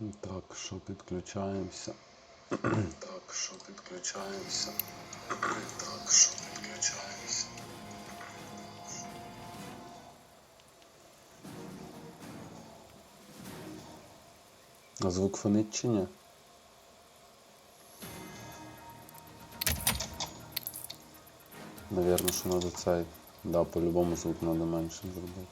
Так, що підключаємося. Так, що підключаємося. Так, що підключаємося. А звук фонить чи ні? Наверно, що надо цей. Да, по-любому звук надо менше зробити.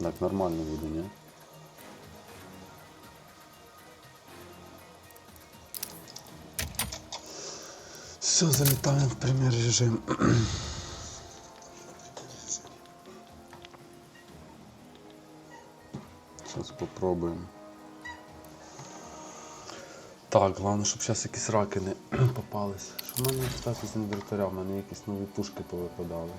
Так, нормально буде, ні? Все, залетаем в премьер режим. Сейчас попробуем. Так, главное, щоб зараз якісь раки не попались. Що в мене, кстати, з інвертаря? В мене якісь нові пушки повипадали.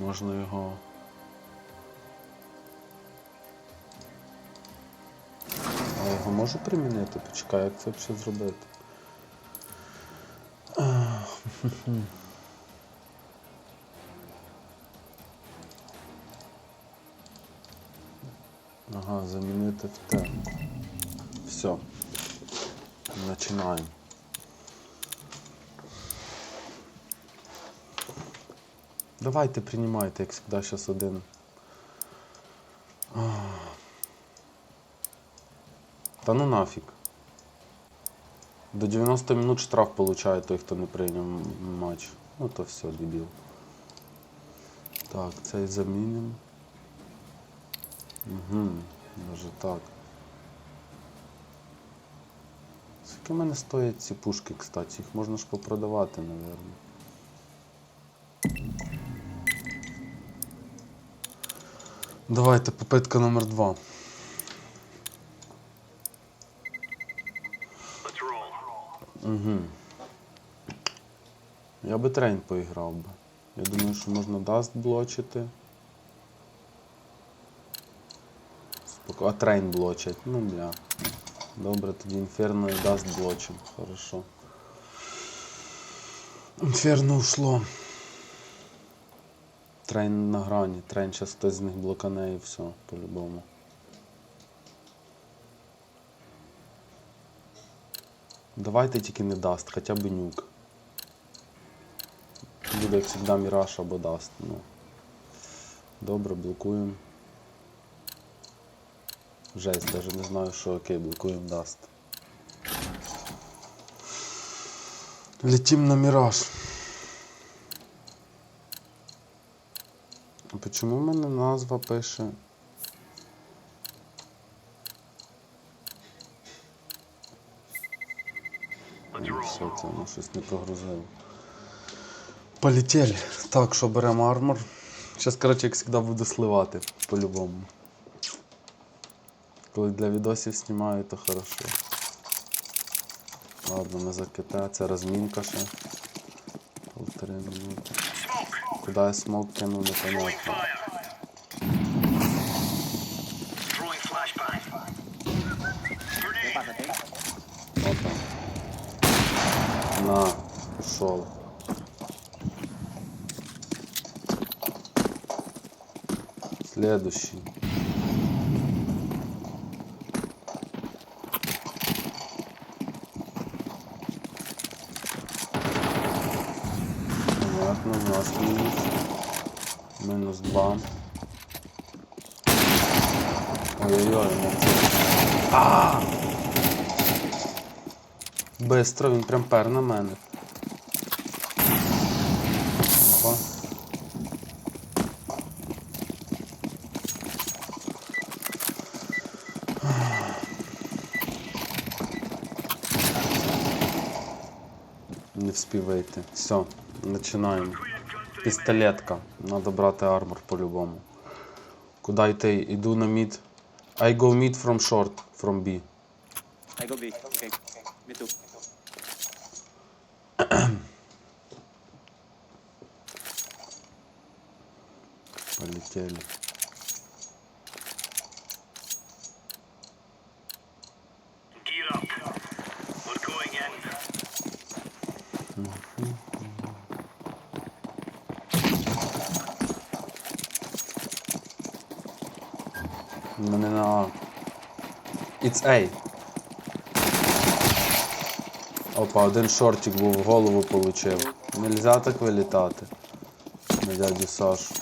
Можна його. Я його можу примінити? Почекай, як це взагалі зробити? Ага, замінити в те. Все. Починаємо. Давайте приймайте, як завжди, зараз один. Та ну нафіг. До 90 минут штраф получає той, хто не прийняв матч. Ну то все, дебіл. Так, цей заміним. Угу, даже так. Скільки в мене стоять ці пушки, кстати? Їх можна ж попродавати, напевно. Давайте, попитка номер два. Угу. Я би трейн поіграв би. Я думаю, що можна даст блочити. А трейн блочить. Ну бля. Добре, тоді інферно і даст блочим. Хорошо. Інферно ушло. Трейн на грані. Трейн зараз хтось з них блокане і все, по-любому. Давайте тільки не даст, хоча б нюк. Буде як завжди міраж або даст. Ну. Добре, блокуємо. Жесть, даже не знаю, що окей, блокуємо даст. Летим на міраж. Почему в мене назва пише? Все, це воно щось не прогрузило. Полетели. Так, що беремо армор. Зараз, коротше, як завжди, буду сливати по-любому. Коли для відосів знімаю, то хорошо. Ладно, ми за це розмінка ще. Полтори минути. Куди я смог кинув, flashbang. Grenade. На, ушел. Следующий. Понятно, у нас мінус. Мінус 2. Ой-ой-ой, ну. А! Бистро, він прям пер на мене. Опа. Не вийти. Все, починаємо. Пістолетка. Надо брати армор по-любому. Куди йти? Іду на мід. I go mid from short, from B. I go B. Okay. Me too. Полетели. Мене на. It's A. Опа, один шортик був в голову получив. Нельзя так вилітати. На дядю Сашу.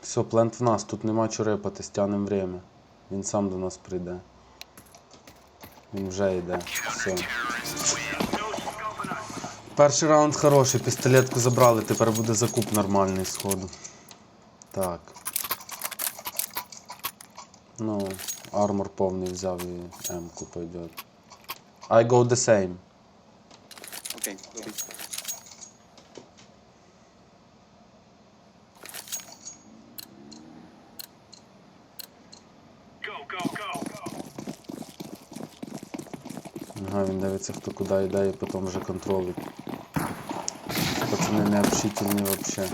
Все, плент в нас, тут нема чого рипати, стягнем время. Він сам до нас прийде. Він вже йде. Все. Перший раунд хороший, пістолетку забрали, тепер буде закуп нормальний сходу. Так. Ну, армор повний взяв і М-ку пойдет. I go the same. Okay, go B. Go, go, go. Ага, він дивиться, хто куди йде і потім вже контролить. Пацани не общительні вообще.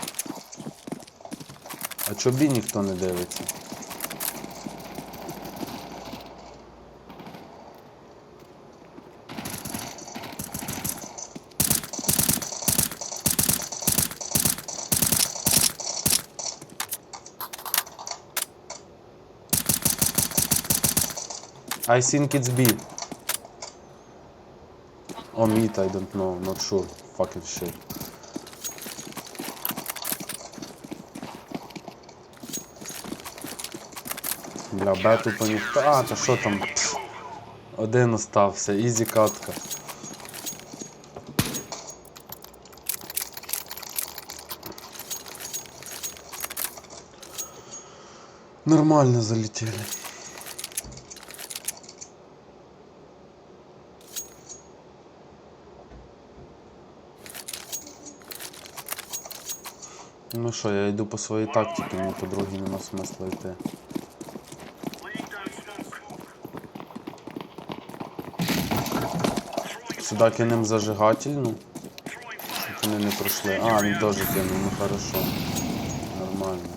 А чо бі ніхто не дивиться? I think it's B. Oh, meat, I don't know, not sure. Fucking shit. Бля, бету по ніхто. А, та що там? Один остався, ізі катка. Нормально залетели. Ну що, я йду по своїй тактиці, мені по другій нема смисла йти. Сюди кинем зажигательну, щоб вони не пройшли. А, він теж кинув, ну хорошо. Нормально.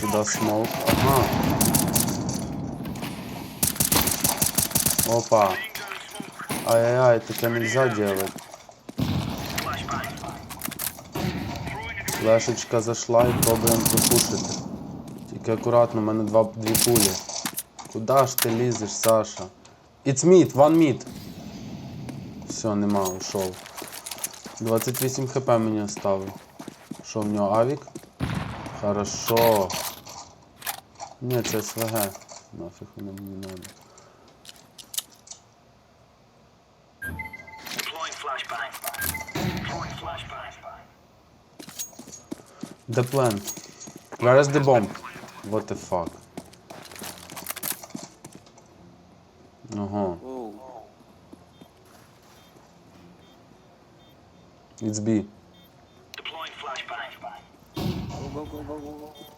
Сюди смоук. Ага. Опа. Ай-яй-яй, таке нельзя делать. Флешечка зайшла і пробуємо пропушити. Тільки акуратно, в мене два, дві пулі. Куда ж ти лізеш, Саша? It's mid, one mid. Все, нема, ушов. 28 хп мені оставив. Що в нього авік? Хорошо. Ні, це СВГ. Нафіг воно мені надо. The plan. Where is the bomb? What the fuck? Uh-huh. It's B. Deploying flashbang. Go, go, go, go, go.